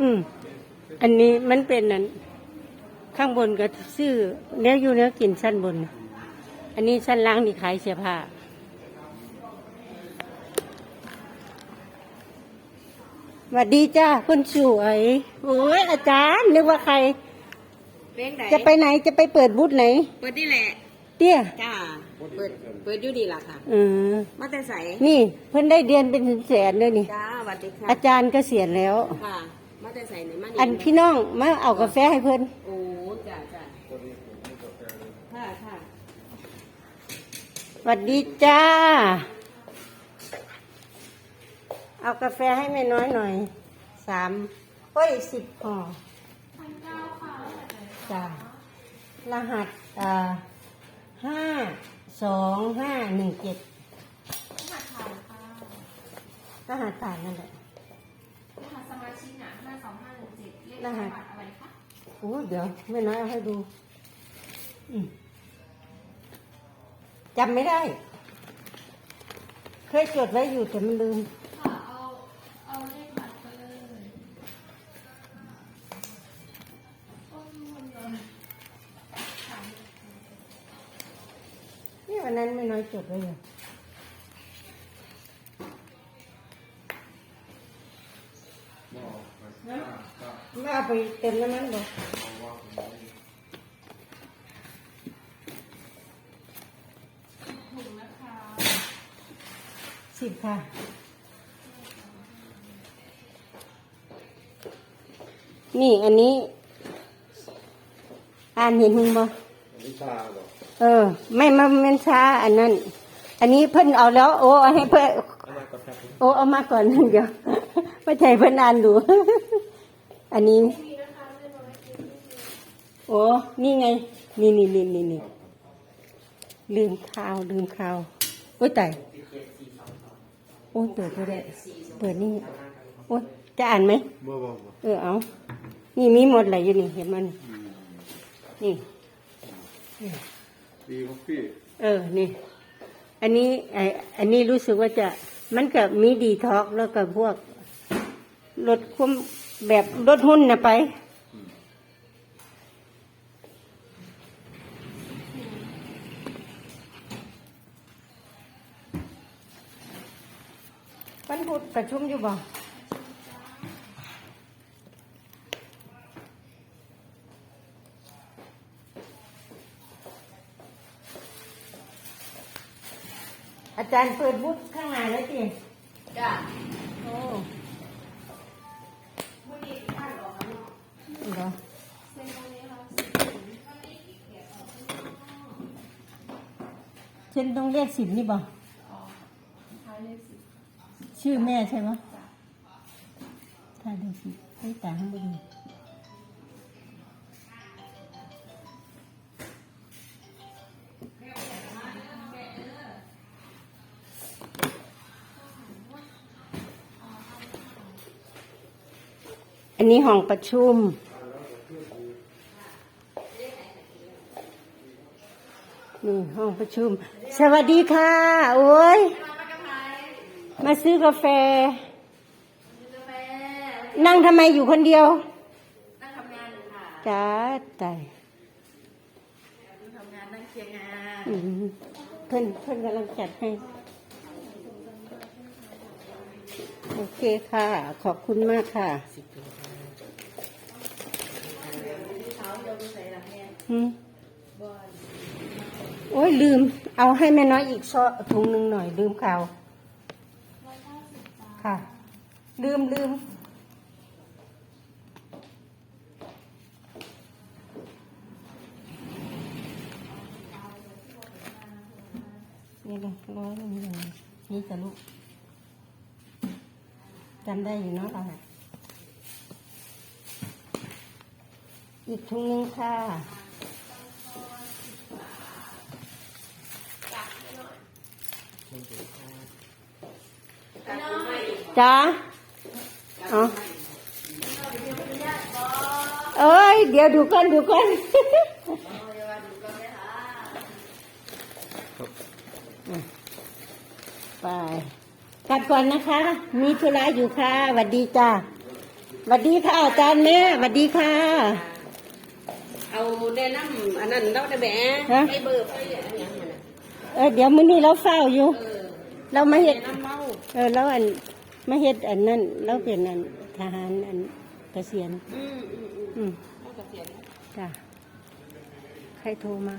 อืม อันนี้มันเป็นนั่นข้างบนก็ซื้อเนื้ออยู่เนื้อกินชั้นบน อันนี้ชั้นล่างนี่ขายเสื้อผ้าสวัสดีจ้าคุณสวยโอ้ยอาจารย์นึกว่าใคร เพลงไหนจะไปไหนจะไปเปิดบูธไหน เปิดนี่แหละ เตี้ยจ้าเปิดเปิดอยู่ดีล่ะค่ะ อืมมาแต่ใสนี่ เพิ่นได้เดือนเป็นแสนเลยนี่ จ้าสวัสดีค่ะอาจารย์เกษียณแล้วค่ะ มาแต่ใสเนี่ยมาอันพี่น้องมาเอากาแฟให้เพิ่นโอ้จ้าจ้าค่ะค่ะสวัสดีจ้า เอากาแฟให้แม่น้อยหน่อยสามโอ้ยสิบห่อจ้ารหัสอ่าห้าสองห้าหนึ่งเจ็ดรหัสผ่านนั่นแหละร หัสสมาชิกนะห้าสองห้าหนึ่งเจ็ดเลขรหัสบัตรอะไรคะโอ้เดี๋ยวแม่น้อยเอาให้ดูอืมจำไม่ได้ เคยจดไว้อยู่แต่มันลืมค่ะเอาเอาเลขบัตรไปเลยต้นมันเลยนี่วันนั้นไม่น้อยจดไว้อยู่ เอาไปเต็มน้ำมันบ่ถุงนะคะสิบค่ะนี่อันนี้ อ่านเห็นมึงบ่วิชาบอกเออ ไม่มาเมนช้าอันนั้น อันนี้เพิ่นเอาแล้ว โอ้เอาให้เพิ่นเอามากับแพทย์โอ้เอามาก่อนเดี๋ยวไม่ใช่เพิ่นอ่านดู อันนี้มีนะคะเรียบร้อยกินโอ้ นี่ไง นี่นี่นี่นี่นี่ลืมข่าวลืมข่าวโอ้ยตายโอ้ยเปิดก็ได้เปิดนี่ โอ้ยจะอ่านไหมบ่บ่บ่เออเอา นี่มีหมดเลยอยู่นี่เห็นมัน นี่ดีครับพี่เออ นี่ อันนี้ไออันนี้รู้สึกว่าจะ มันกับมีดีท็อกซ์แล้วก็พวกลดความ แบบลดหุ้นนะไป วันพุธประชุมอยู่บ่อาจารย์เปิดบุ๊กข้างในแล้วจีจ้า เช่นต้องเรียกสินนี่บ่อ๋อท้ายเลขสิบชื่อแม่ใช่ไหมถ้าดูสิให้ตาให้มาดูอันนี้ห้องประชุม นี่ห้องประชุม สวัสดีค่ะ โอ้ย มาซื้อกาแฟ นั่งทำไมอยู่คนเดียว นั่งทำงานอยู่ค่ะจ้าตายนั่งทำงานนั่งเคลียร์งานอืมเพื่อนเพื่อนกำลังจัดให้ โอเคค่ะ ขอบคุณมากค่ะเขาเดียวดูใส่หลังแม่หืม โอ้ยลืม เอาให้แม่น้อยอีกซอถุงหนึ่งหน่อย ลืมข่าวค่ะ ลืมลืมนี่เลยร้อยหนึ่งนี่จะลูกจำได้อยู่เนาะเราอะอีกถุงหนึงค่ะ จ้าเอ้ย เดี๋ยวดูก่อนดูก่อนไปกลับก่อนนะคะ มีธุระอยู่ค่ะสวัสดีจ้าสวัสดีค่ะอาจารย์แม่สวัสดีค่ะ เอาเดนัมอันนั้นเราได้แบะไปเบิร์ไปเเดี๋ยวมื้อนี้เราเฝ้าอยู่ เรามาเห็นเออแล้วอัน มาเฮ็ดอันนั้นแล้วเป็นอันทหารอันเกษียณอืมอืมอืมอืมผู้เกษียณจ้ะใครโทรมา